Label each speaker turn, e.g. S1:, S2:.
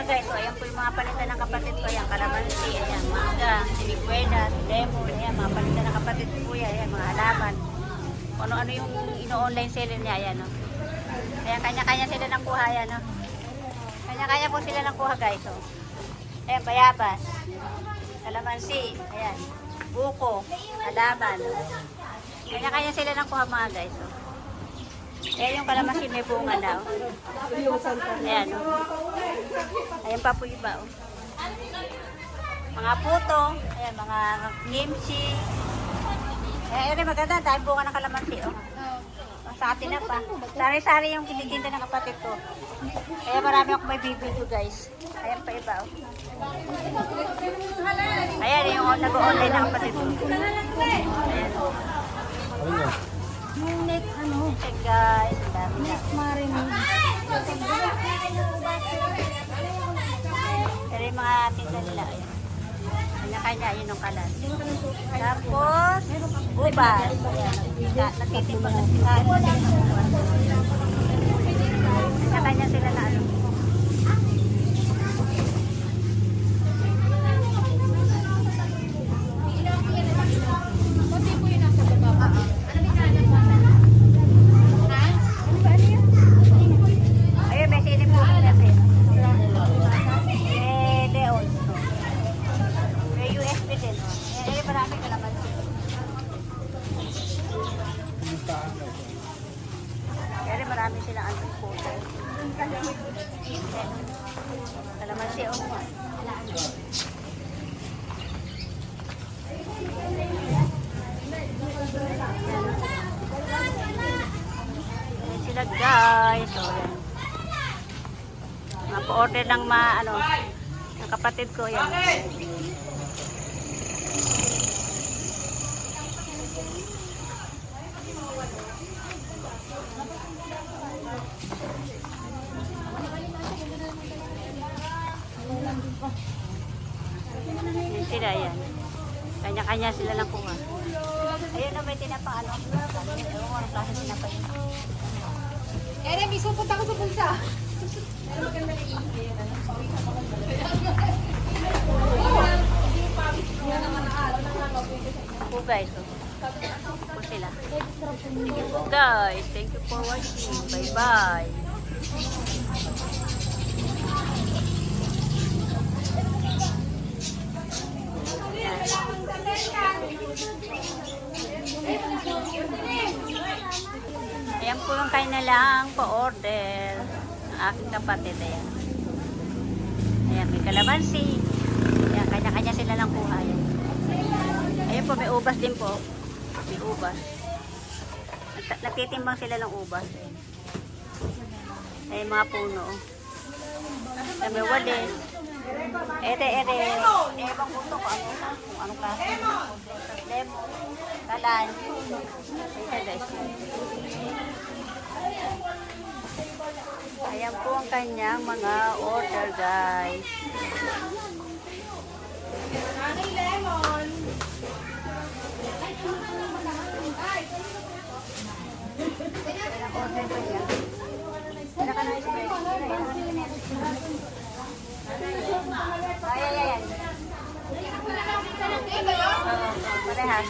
S1: guys, so ayan po yung mga palitan ng kapatid ko. Ayan, kalamansi, ayan, mangga, sinigwedas, lemon, ayan, mga palitan ng kapatid ko. Ayan, mga halaman. Ano-ano yung ino-online seller niya, ayan, no. Ayan, kanya-kanya sila ng kuha, ayan, no. Kanya-kanya po sila ng kuha, guys, so. Ayan, bayabas, kalamansi, ayan, buko, halaman. Kanya-kanya sila ng kuha, mga guys, so. Ayan yung kalamansi may bunga na, oh. Ayan, oh. Ayan pa po iba, oh. Mga puto, ayan, mga kimchi. Ayan, ayan, maganda, dahil bunga ng kalamansi, oh. Sa atin na pa. Sari-sari yung kinitinda ng kapatid ko. Kaya marami akong may bibidyo, guys. Ayan pa iba, oh. Ayan, yung nag-online ng kapatid ko. Ayan, oh.
S2: Yung neck, ano,
S1: Check, guys. Ang dami na. Pero yung mga tinda nila, ayan. Kanya-kanya, yun ang kalan. Tapos. Ayan, nag- nagtitimpang na sila. Kanya-kanya sila na ano. Ayun, may sinig po kasi. Eh, Leon. May USB din. oh. Eh, marami ka naman. Kaya marami silang ano po. Kalamansi, oh. Sila guys. So, yan. Mga pa-order ng ma, ano, ng kapatid ko yan. Yan sila. Kanya-kanya sila lang kuha. Ayun na may tinapang ano. Ewan ko anong klase tinapa yun.
S2: Eh, may supot ako sa bulsa.
S1: po guys. Oh. Po sila. Sige po guys. Thank you for watching. Bye Yung kayo na lang pa-order. Ang aking kapatid. Ayan. Ayan, may kalamansi. Ayan, kanya-kanya sila lang kuha. Ayan. Ayan po, may ubas din po. May ubas. Nagtitimbang sila ng ubas. Ayan. Ayan, mga puno. Ayan, may walis. Ere, ere. Ewan ko to kung ano, kung anong klase. Lemon. Kalan. Ayan guys. Ayan po ang kanyang mga order guys. Order pa niya. Ay, ay, ay. Parehas.